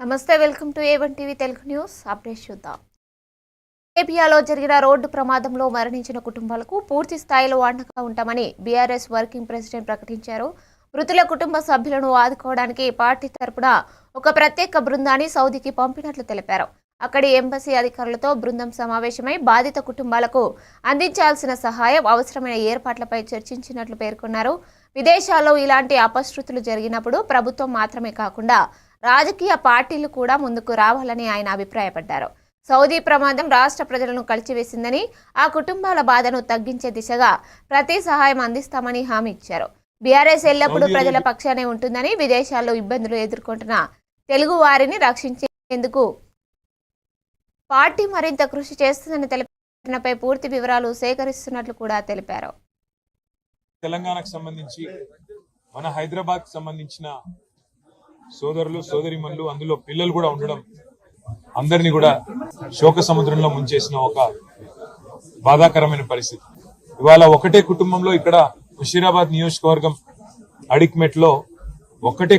నమస్తే welcome to A one TV Telugu news. Update చూద్దాం. ఏపియాలో జరిగిన రోడ్డు ప్రమాదంలో మరణించిన కుటుంబాలకు పూర్తి స్థాయిలో అండగా ఉంటామని బీఆర్ఎస్ వర్కింగ్ ప్రెసిడెంట్ ప్రకటించారు. మృతుల కుటుంబ సభ్యులను ఆదుకోవడానికి పార్టీ తరపున ఒక ప్రత్యేక బృందాన్ని సౌదీకి పంపినట్లు తెలిపారు. అక్కడి ఎంబసీ అధికారులతో బృందం సమావేశమై బాధిత కుటుంబాలకు అందించాల్సిన సహాయం అవసరమైన ఏర్పాట్లపై చర్చించినట్లు పేర్కొన్నారు. విదేశాల్లో ఇలాంటి అపశృతులు జరిగినప్పుడు ప్రభుత్వం మాత్రమే కాకుండా రాజకీయ పార్టీలు కూడా ముందుకు రావాలని ఆయన అభిప్రాయపడ్డారు. సౌదీ ప్రమాదం రాష్ట్ర ప్రజలను కలిచివేసిందని ఆ కుటుంబాల బాధను తగ్గించే దిశగా ప్రతి సహాయం అందిస్తామని హామీ ఇచ్చారు. బీఆర్ఎస్ ఎల్లప్పుడూ ప్రజల పక్షానే ఉంటుందని విదేశాల్లో ఇబ్బందులు ఎదుర్కొంటున్న తెలుగు వారిని రక్షించేందుకు పార్టీ మరింత కృషి చేస్తుందని తెలిపినపై పూర్తి వివరాలు సేకరిస్తున్నట్లు కూడా తెలిపారు. తెలంగాణకు సంబంధించి మన హైదరాబాద్ సంబంధించిన సోదరులు సోదరిమణులు అందులో పిల్లలు కూడా ఉండడం అందరినీ కూడా శోక సముద్రంలో ముంచేసిన ఒక బాధాకరమైన పరిస్థితి. ఇవాళ ఒకటే కుటుంబంలో ఇక్కడ ముషీరాబాద్ నియోజకవర్గం అడిక్మెట్లో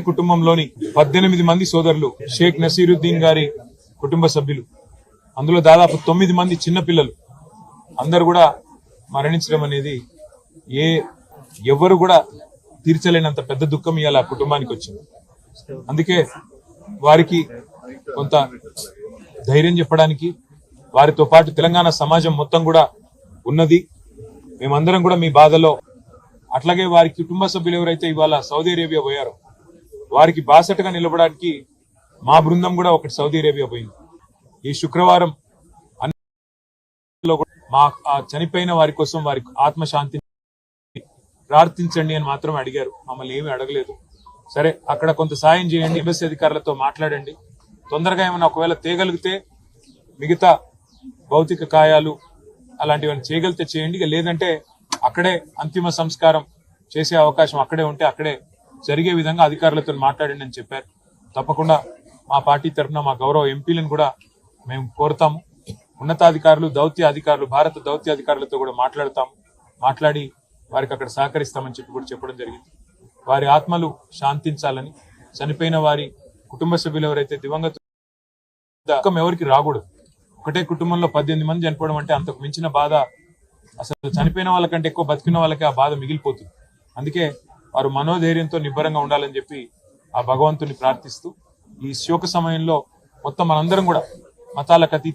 కుటుంబంలోని పద్దెనిమిది మంది సోదరులు షేక్ నసీరుద్దీన్ గారి కుటుంబ సభ్యులు. అందులో దాదాపు తొమ్మిది మంది చిన్నపిల్లలు అందరు కూడా మరణించడం అనేది ఏ ఎవరు కూడా తీర్చలేనంత పెద్ద దుఃఖం ఇవాళ కుటుంబానికి వచ్చింది. అందుకే వారికి కొంత ధైర్యం చెప్పడానికి వారితో పాటు తెలంగాణ సమాజం మొత్తం కూడా ఉన్నది. మేమందరం కూడా మీ బాధలో. అట్లాగే వారి కుటుంబ సభ్యులు ఎవరైతే ఇవాళ సౌదీ అరేబియా పోయారో వారికి బాసటగా నిలబడడానికి మా బృందం కూడా ఒకటి సౌదీ అరేబియా పోయింది. ఈ శుక్రవారం మా చనిపోయిన వారి కోసం వారి ఆత్మశాంతి ప్రార్థించండి అని మాత్రం అడిగారు. మమ్మల్ని ఏమీ అడగలేదు. సరే అక్కడ కొంత సాయం చేయండి ఎంబసీ అధికారులతో మాట్లాడండి. తొందరగా ఏమైనా ఒకవేళ తేగలిగితే మిగతా భౌతిక కాయాలు అలాంటివన్నీ చేయగలిగితే చేయండి. ఇక లేదంటే అక్కడే అంతిమ సంస్కారం చేసే అవకాశం అక్కడే ఉంటే అక్కడే జరిగే విధంగా అధికారులతో మాట్లాడండి అని చెప్పారు. తప్పకుండా మా పార్టీ తరఫున మా గౌరవ ఎంపీలను కూడా మేము కోరుతాము. ఉన్నతాధికారులు దౌత్య అధికారులు భారత దౌత్య అధికారులతో కూడా మాట్లాడతాము. మాట్లాడి వారికి అక్కడ సహకరిస్తామని చెప్పి కూడా చెప్పడం జరిగింది. వారి ఆత్మలు శాంతించాలని చనిపోయిన వారి కుటుంబ సభ్యులు ఎవరైతే దివంగత దుఃఖం ఎవరికి రాకూడదు. ఒకటే కుటుంబంలో పద్దెనిమిది మంది చనిపోవడం అంటే అంతకు మించిన బాధ. అసలు చనిపోయిన వాళ్ళకంటే ఎక్కువ బతికిన వాళ్ళకి ఆ బాధ మిగిలిపోతుంది. అందుకే వారు మనోధైర్యంతో నిబ్బరంగా ఉండాలని చెప్పి ఆ భగవంతుని ప్రార్థిస్తూ ఈ శోక సమయంలో మొత్తం మనందరం కూడా మతాలకు